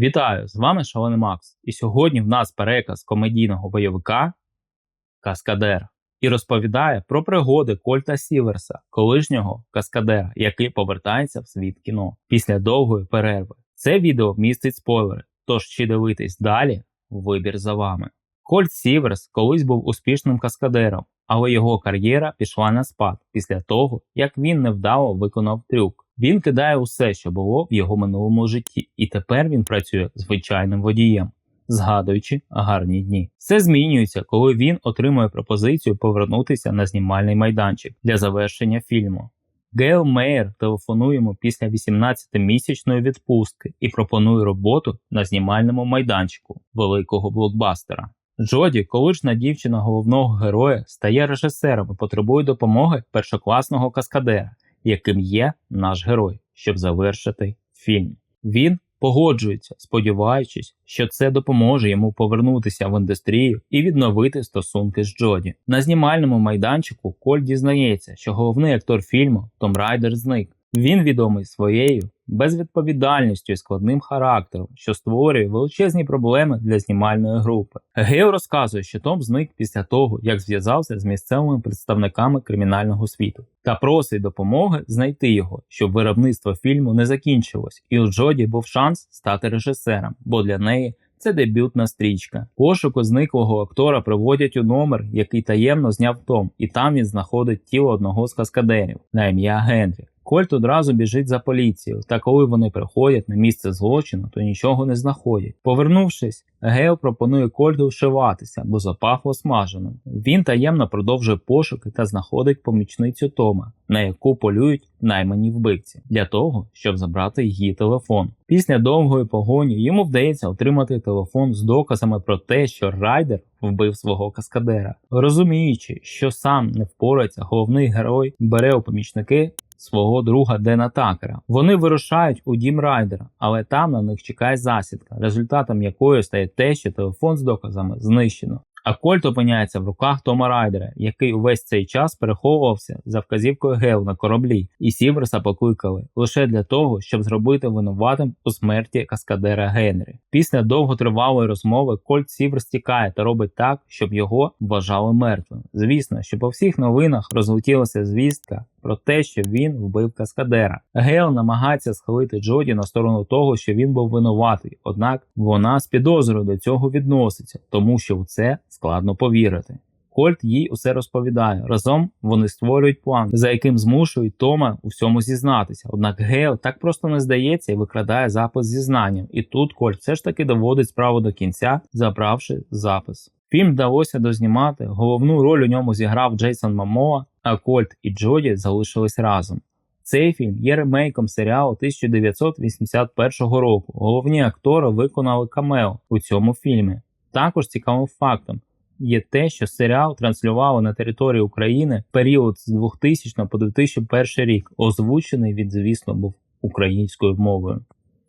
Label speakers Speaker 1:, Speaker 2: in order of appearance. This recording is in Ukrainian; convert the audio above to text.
Speaker 1: Вітаю! З вами Шалений Макс. І сьогодні в нас переказ комедійного бойовика Каскадер і розповідає про пригоди Кольта Сіверса, колишнього каскадера, який повертається в світ кіно після довгої перерви. Це відео містить спойлери, тож чи дивитись далі, вибір за вами. Кольт Сіверс колись був успішним каскадером, але його кар'єра пішла на спад після того, як він невдало виконав трюк. Він кидає усе, що було в його минулому житті, і тепер він працює звичайним водієм, згадуючи гарні дні. Все змінюється, коли він отримує пропозицію повернутися на знімальний майданчик для завершення фільму. Гейл Мейер телефонує йому після 18-місячної відпустки і пропонує роботу на знімальному майданчику великого блокбастера. Джоді, колишня дівчина головного героя, стає режисером і потребує допомоги першокласного каскадера, яким є наш герой, щоб завершити фільм. Він погоджується, сподіваючись, що це допоможе йому повернутися в індустрію і відновити стосунки з Джоді. На знімальному майданчику Коль дізнається, що головний актор фільму Том Райдер зник. Він відомий своєю безвідповідальністю і складним характером, що створює величезні проблеми для знімальної групи. Гейл розказує, що Том зник після того, як зв'язався з місцевими представниками кримінального світу, та просить допомоги знайти його, щоб виробництво фільму не закінчилось, і у Джоді був шанс стати режисером, бо для неї. Це дебютна стрічка. Пошуку зниклого актора приводять у номер, який таємно зняв Том, і там він знаходить тіло одного з каскадерів на ім'я Генрі. Кольт одразу біжить за поліцією, та коли вони приходять на місце злочину, то нічого не знаходять. Повернувшись, Гейл пропонує Кольту вшиватися, бо запахло смаженим. Він таємно продовжує пошуки та знаходить помічницю Тома, на яку полюють наймані вбивці, для того, щоб забрати її телефон. Після довгої погоні йому вдається отримати телефон з доказами про те, що райдер вбив свого каскадера. Розуміючи, що сам не впорається, головний герой бере у помічники свого друга Дена Такера. Вони вирушають у дім райдера, але там на них чекає засідка, результатом якої стає те, що телефон з доказами знищено. А Кольт опиняється в руках Тома Райдера, який увесь цей час переховувався за вказівкою Гейл на кораблі, і Сіверса покликали лише для того, щоб зробити винуватим у смерті каскадера Генрі. Після довготривалої розмови Кольт Сіверс тікає та робить так, щоб його вважали мертвим. Звісно, що по всіх новинах розлетілася звістка про те, що він вбив каскадера. Гейл намагається схилити Джоді на сторону того, що він був винуватий, однак вона з підозрою до цього відноситься, тому що в це складно повірити. Кольт їй усе розповідає. Разом вони створюють план, за яким змушують Тома у всьому зізнатися. Однак Гейл так просто не здається і викрадає запис зізнанням. І тут Кольт все ж таки доводить справу до кінця, забравши запис. Фільм вдалося дознімати. Головну роль у ньому зіграв Джейсон Мамоа, а Кольт і Джоді залишились разом. Цей фільм є ремейком серіалу 1981 року. Головні актори виконали камео у цьому фільмі. Також цікавим фактом є те, що серіал транслювали на території України в період з 2000 по 2001 рік, озвучений він, звісно, був українською мовою.